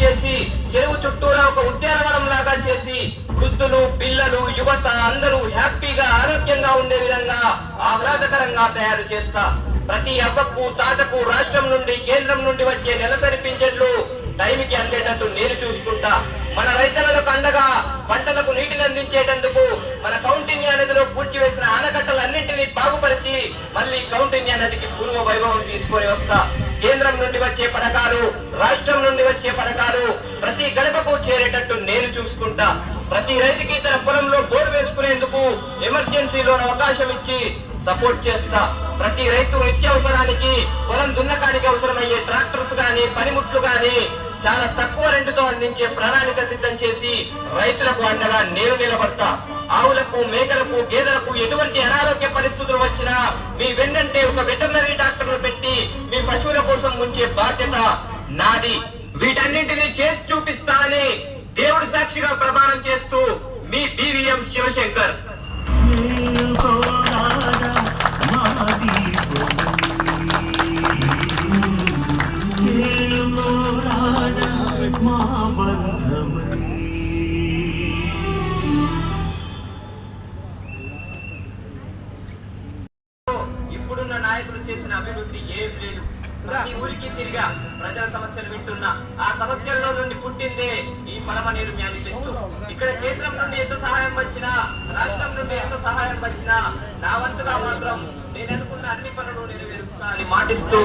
చేసి చెరువు చుట్టూరా ఒక ఉద్యానవనం లాగా చేసి వృద్ధులు పిల్లలు యువత అందరూ హ్యాపీగా ఆరోగ్యంగా ఉండే విధంగా ఆహ్లాదకరంగా తయారు చేస్తా. ప్రతి అవ్వకు తాతకు రాష్ట్రం నుండి కేంద్రం నుండి వచ్చే నెలసరి పింఛన్లు టైంకి అందేటట్టు నేను చూసుకుంటా. మన రైతులకు అండగా పంటలకు నీటిని అందించేటందుకు మన కౌంటిన్యా నదిలో పూడ్చివేసిన ఆనకట్టలన్నింటినీ బాగుపరిచి మళ్ళీ కౌంటిన్యా నదికి పూర్వ వైభవం తీసుకొని వస్తా. కేంద్రం నుండి వచ్చే పథకాలు రాష్ట్రం నుండి వచ్చే పథకాలు ప్రతి గడపకు చేరేటట్టు నేను చూసుకుంటా. ప్రతి రైతుకి తన పొలంలో బోర్ వేసుకునేందుకు ఎమర్జెన్సీలో అవకాశం ఇచ్చి సపోర్ట్ చేస్తా. ప్రతి రైతు నిత్యావసరానికి పొలం దున్నకానికి అవసరమయ్యే ట్రాక్టర్స్ గాని పనిముట్లు గాని చాలా తక్కువ రెంటుతో అందించే ప్రణాళిక సిద్ధం చేసి రైతులకు అండగా నేను నిలబడతా. ఆవులకు మేకలకు గేదెలకు ఎటువంటి అనారోగ్య పరిస్థితులు వచ్చినా మీ వెన్నంటే ఒక వెటర్నరీ డాక్టర్ పశువుల ఉంచే బాధ్యత నాది. వీటన్నింటినీ చేసి చూపిస్తా అని దేవుడి సాక్షిగా ప్రమాణం చేస్తూ మీ బీవీఎం శివశంకర్. ఇప్పుడున్న నాయకులు చేసిన అభివృద్ధి ఏం లేదు. ప్రతి ఊరికి తిరిగా ప్రజల సమస్యలు వింటున్నా. ఆ సమస్యల్లో నుండి పుట్టిందే ఈ పరమనీరు మేనిఫెస్టో ఇక్కడ కేంద్రం నుండి ఎంత సహాయం వచ్చినా రాష్ట్రం నుండి ఎంత సహాయం వచ్చినా నా వంతుగా మాత్రం నేను అనుకున్న అన్ని పనులు నెరవేరుస్తా అని మాటిస్తూ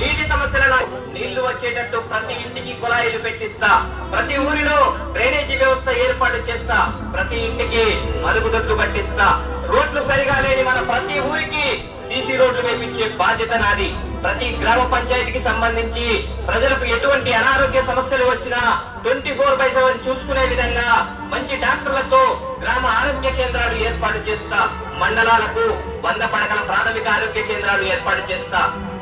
నీటి సమస్యలలో నీళ్ళు వచ్చేటట్టు ప్రతి ఇంటికి కుళాయిలు పెట్టిస్తా. ప్రతి ఊరిలో డ్రైనేజీ వ్యవస్థ ఏర్పాటు చేస్తా. ప్రతి ఇంటికి మరుగుదొడ్లు కట్టిస్తా. రోడ్లు సరిగా లేని మన ప్రతి ఊరికి సీసీ రోడ్లు వేపించే బాధ్యత నాది. ప్రతి గ్రామ పంచాయతీకి సంబంధించి ప్రజలకు ఎటువంటి అనారోగ్య సమస్యలు వచ్చినా ట్వంటీ ఫోర్ బై సెవెన్ చూసుకునే విధంగా మంచి డాక్టర్లతో గ్రామ ఆరోగ్య కేంద్రాలు ఏర్పాటు చేస్తా. మండలాలకు వంద పడకల ప్రాథమిక ఆరోగ్య కేంద్రాలు ఏర్పాటు చేస్తా.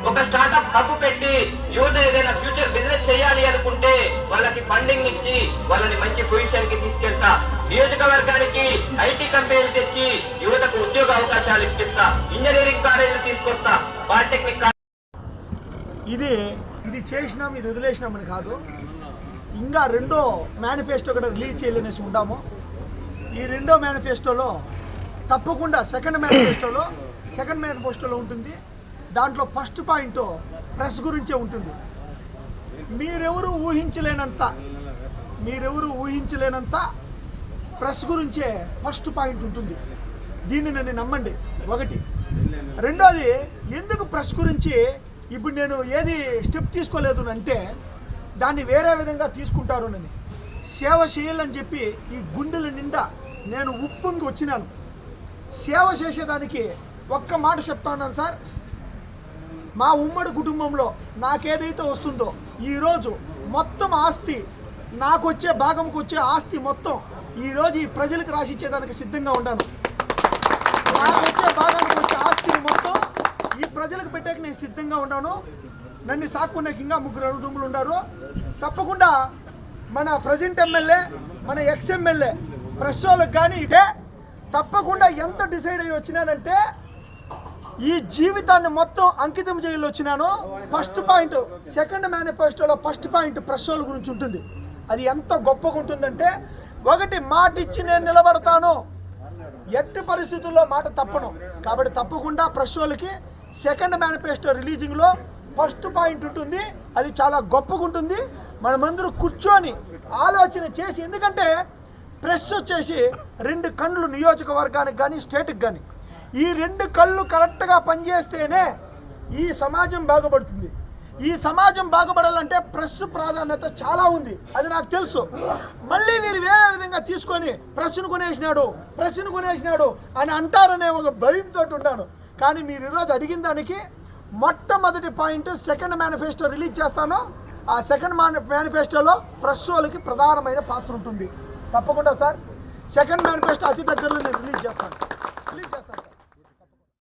ఒక స్టార్టప్ హబ్ పెట్టి యువత ఏదైనా ఫ్యూచర్ బిజినెస్ చేయాలి అనుకుంటే వాళ్ళకి ఫండింగ్ ఇచ్చి వాళ్ళని మంచి పొజిషన్కి తీసుకెళ్తా. నియోజకవర్గానికి ఐటీ కంపెనీలు తెచ్చి యువతకు ఉద్యోగ అవకాశాలు ఇప్పిస్తా ఇంజనీరింగ్ కాలేజీలు తీసుకొస్తా పాలిటెక్నిక్ ఇది ఇది చేసినాం ఇది వదిలేసినామని కాదు. ఇంకా రెండో మేనిఫెస్టో కూడా రిలీజ్ చేయలేనేసి ఉండాము ఈ రెండో మేనిఫెస్టోలో తప్పకుండా సెకండ్ మేనిఫెస్టోలో సెకండ్ మేనిఫెస్టోలో ఉంటుంది. దాంట్లో ఫస్ట్ పాయింట్ ప్రెస్ గురించే ఉంటుంది. మీరెవరు ఊహించలేనంత మీరెవరు ఊహించలేనంత ప్రెస్ గురించే ఫస్ట్ పాయింట్ ఉంటుంది. దీన్ని నన్ను నమ్మండి. ఒకటి. రెండోది ఎందుకు ప్రెస్ గురించి ఇప్పుడు నేను ఏది స్టెప్ తీసుకోలేదు అంటే దాన్ని వేరే విధంగా తీసుకుంటారు నన్ను. సేవ చేయాలని చెప్పి ఈ గుండెల నిండా నేను ఉప్పొంగి వచ్చినాను. సేవ చేసేదానికి ఒక్క మాట చెప్తా ఉన్నాను సార్. మా ఉమ్మడి కుటుంబంలో నాకేదైతే వస్తుందో ఈరోజు మొత్తం ఆస్తి నాకు వచ్చే భాగంకి వచ్చే ఆస్తి మొత్తం ఈరోజు ఈ ప్రజలకు రాసిచ్చేదానికి సిద్ధంగా ఉన్నాను. వచ్చే భాగానికి వచ్చే ఆస్తిని మొత్తం ఈ ప్రజలకు పెట్టాక నేను సిద్ధంగా ఉన్నాను. నన్ను సాక్కున్నాక ఇంకా ముగ్గురు అనుదుములు ఉన్నారు తప్పకుండా మన ప్రజెంట్ ఎమ్మెల్యే మన ఎక్స్ ఎమ్మెల్యే ప్రెస్ వాళ్ళకి కానీ ఇదే తప్పకుండా ఎంత డిసైడ్ అయ్యి వచ్చినానంటే ఈ జీవితాన్ని మొత్తం అంకితం చేయాలి వచ్చినాను. ఫస్ట్ పాయింట్ సెకండ్ మేనిఫెస్టోలో ఫస్ట్ పాయింట్ ప్రెస్ వాళ్ళ గురించి ఉంటుంది. అది ఎంత గొప్పగా ఉంటుందంటే ఒకటి మాట ఇచ్చి నేను నిలబడతాను. ఎట్టి పరిస్థితుల్లో మాట తప్పను. కాబట్టి తప్పకుండా ప్రెస్ వాళ్ళకి సెకండ్ మేనిఫెస్టో రిలీజింగ్లో ఫస్ట్ పాయింట్ ఉంటుంది. అది చాలా గొప్పగా ఉంటుంది. మనమందరూ కూర్చొని ఆలోచన చేసి ఎందుకంటే ప్రెస్ వచ్చేసి రెండు కళ్ళు నియోజకవర్గానికి కానీ స్టేట్కి కానీ. ఈ రెండు కళ్ళు కరెక్ట్గా పనిచేస్తేనే ఈ సమాజం బాగుపడుతుంది. ఈ సమాజం బాగుపడాలంటే ప్రెస్ ప్రాధాన్యత చాలా ఉంది. అది నాకు తెలుసు. మళ్ళీ వీరు వేరే విధంగా తీసుకొని ప్రెస్ను కొనేసినాడు ప్రెస్ను కొనేసినాడు అని అంటారనే ఒక భయంతో ఉంటాను. కానీ మీరు ఈరోజు అడిగిన దానికి మొట్టమొదటి పాయింట్ సెకండ్ మేనిఫెస్టో రిలీజ్ చేస్తాను. ఆ సెకండ్ మేనిఫెస్టోలో ప్రెస్ వాళ్ళకి ప్రధానమైన పాత్ర ఉంటుంది. తప్పకుండా సార్. సెకండ్ మేనిఫెస్టో అతి దగ్గరలో నేను రిలీజ్ చేస్తాను. రిలీజ్ చేస్తాను.